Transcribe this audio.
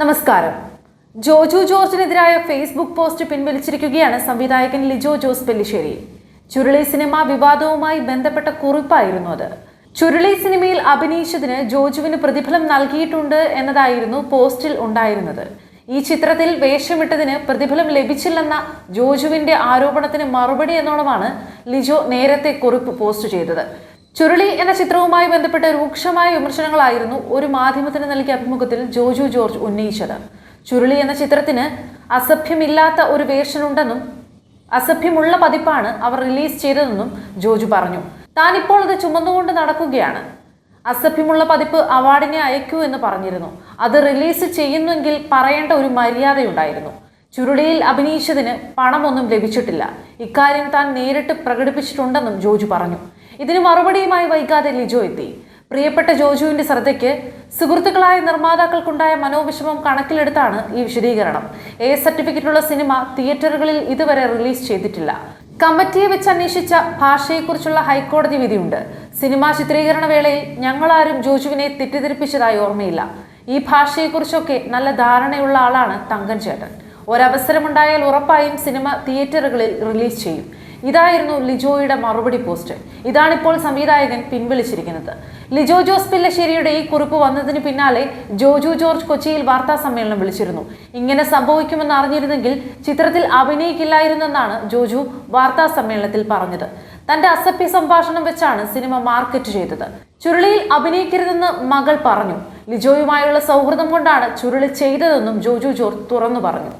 നമസ്കാരം. ജോജു ജോർജിനെതിരായ Facebook post പിൻവലിച്ചിരിക്കുകയാണ് സംവിധായകൻ ലിജോ ജോസ് പെല്ലിശ്ശേരി. ചുരുളി സിനിമ വിവാദവുമായി ബന്ധപ്പെട്ട കുറിപ്പായിരുന്നു അത്. ചുരുളി സിനിമയിൽ അഭിനയിച്ചതിന് ജോജുവിന് പ്രതിഫലം നൽകിയിട്ടുണ്ട് എന്നതായിരുന്നു പോസ്റ്റിൽ ഉണ്ടായിരുന്നത്. ഈ ചിത്രത്തിൽ വേഷമിട്ടതിന് പ്രതിഫലം ലഭിച്ചില്ലെന്ന ജോജുവിന്റെ ആരോപണത്തിന് മറുപടി എന്നോണമാണ് ലിജോ നേരത്തെ കുറിപ്പ് പോസ്റ്റ് ചെയ്തത്. ചുരുളി എന്ന ചിത്രവുമായി ബന്ധപ്പെട്ട രൂക്ഷമായ വിമർശനങ്ങളായിരുന്നു ഒരു മാധ്യമത്തിന് നൽകിയ അഭിമുഖത്തിൽ ജോജു ജോർജ് ഉന്നയിച്ചത്. ചുരുളി എന്ന ചിത്രത്തിന് അസഭ്യമില്ലാത്ത ഒരു വേർഷനുണ്ടെന്നും അസഭ്യമുള്ള പതിപ്പാണ് അവർ റിലീസ് ചെയ്തതെന്നും ജോജു പറഞ്ഞു. താനിപ്പോൾ അത് ചുമന്നുകൊണ്ട് നടക്കുകയാണ്. അസഭ്യമുള്ള പതിപ്പ് അവാർഡിനെ അയക്കൂ എന്ന് പറഞ്ഞിരുന്നു. അത് റിലീസ് ചെയ്യുന്നെങ്കിൽ പറയേണ്ട ഒരു മര്യാദയുണ്ടായിരുന്നു. ചുരുളിയിൽ അഭിനയിച്ചതിന് പണമൊന്നും ലഭിച്ചിട്ടില്ല. ഇക്കാര്യം താൻ നേരിട്ട് പ്രകടിപ്പിച്ചിട്ടുണ്ടെന്നും ജോജു പറഞ്ഞു. ഇതിന് മറുപടിയുമായി വൈകാതെ ലിജോ എത്തി. പ്രിയപ്പെട്ട ജോജുവിന്റെ ശ്രദ്ധയ്ക്ക് സുഹൃത്തുക്കളായ നിർമ്മാതാക്കൾക്കുണ്ടായ മനോവിഷമം കണക്കിലെടുത്താണ് ഈ വിശദീകരണം. എ സർട്ടിഫിക്കറ്റുള്ള സിനിമ തിയേറ്ററുകളിൽ ഇതുവരെ റിലീസ് ചെയ്തിട്ടില്ല. കമ്മിറ്റിയെ വെച്ച് അന്വേഷിച്ച ഭാഷയെക്കുറിച്ചുള്ള ഹൈക്കോടതി വിധിയുണ്ട്. സിനിമാ ചിത്രീകരണ വേളയിൽ ഞങ്ങളാരും ജോജുവിനെ തെറ്റിദ്ധരിപ്പിച്ചതായി ഓർമ്മയില്ല. ഈ ഭാഷയെക്കുറിച്ചൊക്കെ നല്ല ധാരണയുള്ള ആളാണ് തങ്കൻ ചേട്ടൻ. ഒരവസരമുണ്ടായാൽ ഉറപ്പായും സിനിമ തിയേറ്ററുകളിൽ റിലീസ് ചെയ്യും. ഇതായിരുന്നു ലിജോയുടെ മറുപടി പോസ്റ്റ്. ഇതാണിപ്പോൾ സംവിധായകൻ പിൻവലിച്ചിരിക്കുന്നത് ലിജോ ജോസ് പില്ലശ്ശേരിയുടെ ഈ കുറിപ്പ് വന്നതിന് പിന്നാലെ ജോജു ജോർജ് കൊച്ചിയിൽ വാർത്താ സമ്മേളനം വിളിച്ചിരുന്നു. ഇങ്ങനെ സംഭവിക്കുമെന്ന് അറിഞ്ഞിരുന്നെങ്കിൽ ചിത്രത്തിൽ അഭിനയിക്കില്ലായിരുന്നെന്നാണ് ജോജു വാർത്താ സമ്മേളനത്തിൽ പറഞ്ഞത്. തന്റെ അസഭ്യ സംഭാഷണം വെച്ചാണ് സിനിമ മാർക്കറ്റ് ചെയ്തത്. ചുരുളിയിൽ അഭിനയിക്കരുതെന്ന് മകൾ പറഞ്ഞു. ലിജോയുമായുള്ള സൗഹൃദം കൊണ്ടാണ് ചുരുളി ചെയ്തതെന്നും ജോജു ജോർജ് തുറന്നു പറഞ്ഞു.